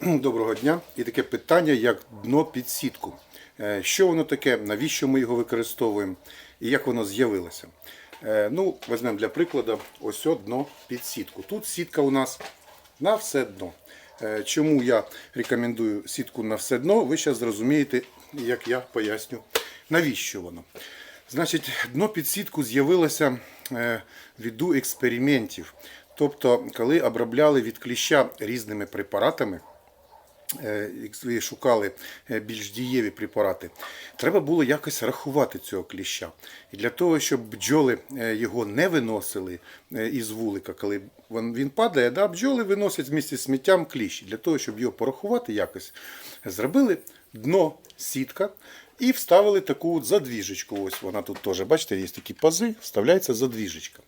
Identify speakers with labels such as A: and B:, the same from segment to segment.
A: Доброго дня. І таке питання, як дно під сітку. Е, Що воно таке, навіщо ми його використовуємо і як воно з'явилося? Е, Ну, візьмемо для прикладу ось дно під сітку. Тут сітка у нас на все дно. Е, Чому я рекомендую сітку на все дно, ви зараз зрозумієте, як я поясню, навіщо воно. Значить, дно під сітку з'явилося ввиду експериментів. Тобто, коли обробляли від кліща різними препаратами, і шукали е, більш дієві препарати, треба було якось рахувати цього кліща. І для того, щоб бджоли е, його не виносили е, із вулика, коли він падає, да, бджоли виносять з з сміттям кліщ. Для того, щоб його порахувати якось, зробили дно сітка. І вставили таку от задвіжечку. Ось вона тут теж, бачите, є такі пази, вставляється задвіжечка.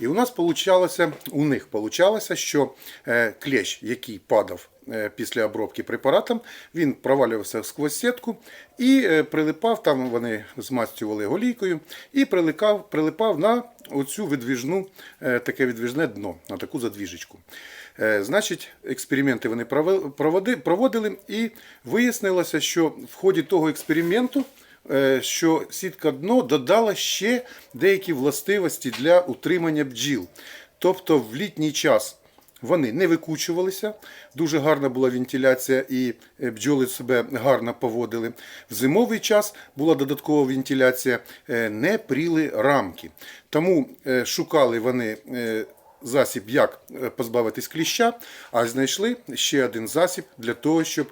A: І у нас получалося, у них получалося, що е, клещ, який падав е, після обробки препаратом, він провалювався сквозь сітку і е, прилипав, там вони змастювали голійкою, і прилипав, прилипав на оцю відвіжну, е, таке відвіжне дно, на таку задвіжечку. Е, Значить, експерименти вони проводили і вияснилося, що в ході того експерименту е, що сітка дно додала ще деякі властивості для утримання бджіл. Тобто в літній час вони не викучувалися, дуже гарна була вентиляція і е, бджоли себе гарно поводили. В зимовий час була додаткова вентиляція, не пріли рамки. Тому шукали вони. Засіб, як е, позбавитись кліща, а знайшли ще один засіб для того, щоб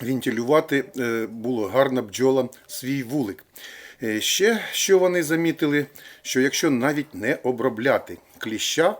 A: вентилювати е, було гарно бджолам свій вулик. Е, Ще що вони замітили, що якщо навіть не обробляти кліща,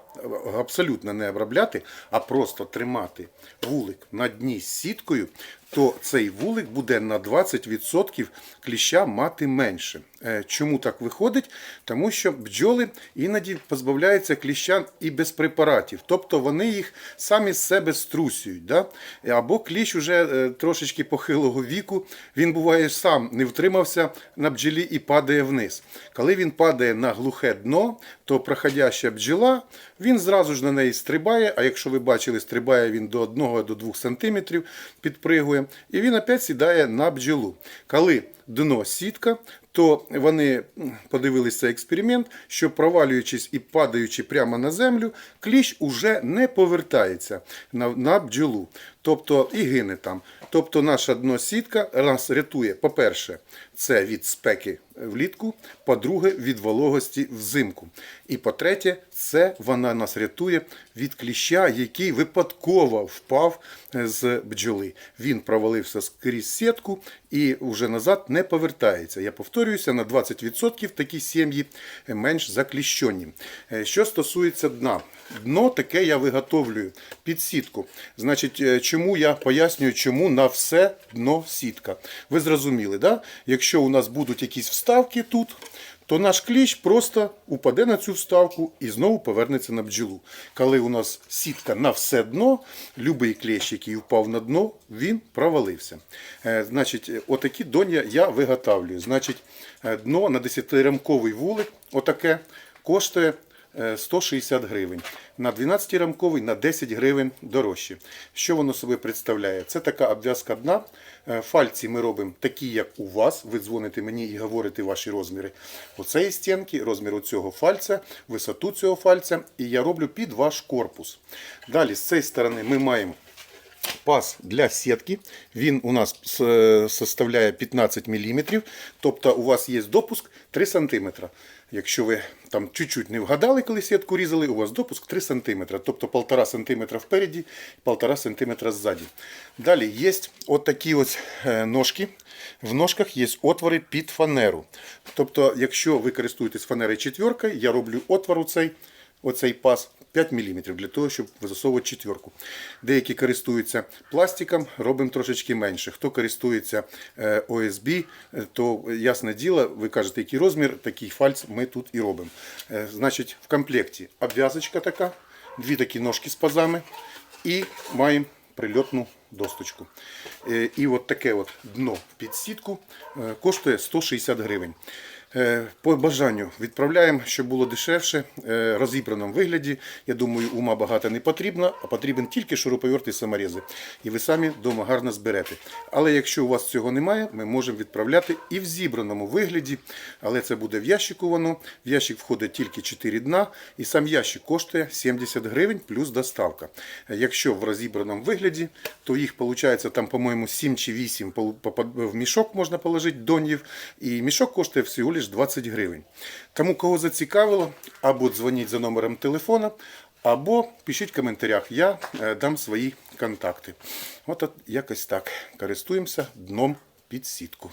A: абсолютно не обробляти, а просто тримати вулик на дні з сіткою, то цей вулик буде на 20% кліща мати менше. Е, Чому так виходить? Тому що бджоли іноді позбавляються кліща і без препаратів, тобто вони їх самі з себе струсюють. Да? Або кліщ уже е, трошечки похилого віку, він буває сам не втримався на бджолі і падає вниз. Коли він падає на глухе дно, то проходяща бджола, він зразу ж на неї стрибає, а якщо ви бачили, стрибає він до 1-2 см, підпригує, і він опять сідає на бджолу. Коли дно сітка, то вони подивилися експеримент, що провалюючись і падаючи прямо на землю, кліщ уже не повертається на бджолу. Тобто і гине там. Тобто наша дно сітка нас рятує, по-перше, це від спеки влітку, по-друге, від вологості взимку. І по-третє, це вона нас рятує від кліща, який випадково впав е, з бджоли. Він провалився скрізь сітку і вже назад не повертається. Я повторююся, на 20% такі сім'ї менш закліщені. Е, Що стосується дна, дно таке я виготовлюю під сітку. Значить, е, чому я пояснюю, чому на все дно сітка. Ви зрозуміли, да? якщо у нас будуть якісь вставки тут, то наш кліщ просто упаде на цю вставку і знову повернеться на бджолу. Коли у нас сітка на все дно, будь-який кліщ, який впав на дно, він провалився. Е, Значить, отакі доня я виготовлюю. Значить, е, дно на 10-рамковий вулик, отаке, коштує 160 гривень. На 12-рамковий на 10 гривень дорожче. Що воно собі представляє? Це така обв'язка дна. Е, Фальці ми робимо такі, як у вас. Ви дзвоните мені і говорите ваші розміри оцеї стінки, розмір цього фальця, висоту цього фальця. І я роблю під ваш корпус. Далі з цієї сторони ми маємо паз для сітки. Він у нас составляє 15 мм, тобто у вас є допуск 3 см. Якщо ви там чуть-чуть не вгадали, коли сітку різали, у вас допуск 3 см, тобто 1,5 см впереді, 1,5 см ззаді. Далі є от ось е, ножки. В ножках є отвори під фанеру. Тобто, якщо ви користуєтесь фанерою четверкою, я роблю отвор у цей оцей паз 5 мм для того, щоб засовувати четверку. Деякі користуються пластиком, робимо трошечки менше. Хто користується е, ОСБ, е, то ясне діло, ви кажете, який розмір, такий фальц ми тут і робимо. Е, Значить, в комплекті обв'язочка така, дві такі ножки з пазами і маємо прильотну досточку. І от таке от дно під сітку коштує 160 гривень. Е, По бажанню відправляємо, щоб було дешевше, е, розібраному вигляді. Я думаю, ума багато не потрібно, а потрібен тільки шуруповерт і саморізи. І ви самі вдома гарно зберете. Але якщо у вас цього немає, ми можемо відправляти і в зібраному вигляді. Але це буде в ящику воно. В ящик входить тільки 4 дна, і сам ящик коштує 70 гривень плюс доставка. Е, Якщо в розібраному вигляді, то їх виходить там, по-моєму, 7 чи 8 в мішок можна положити донів. І мішок коштує всього лиш 20 гривень. Тому кого зацікавило, або дзвоніть за номером телефона, або пишіть в коментарях, я е, дам свої контакти. От, от якось так. Користуємося дном під сітку.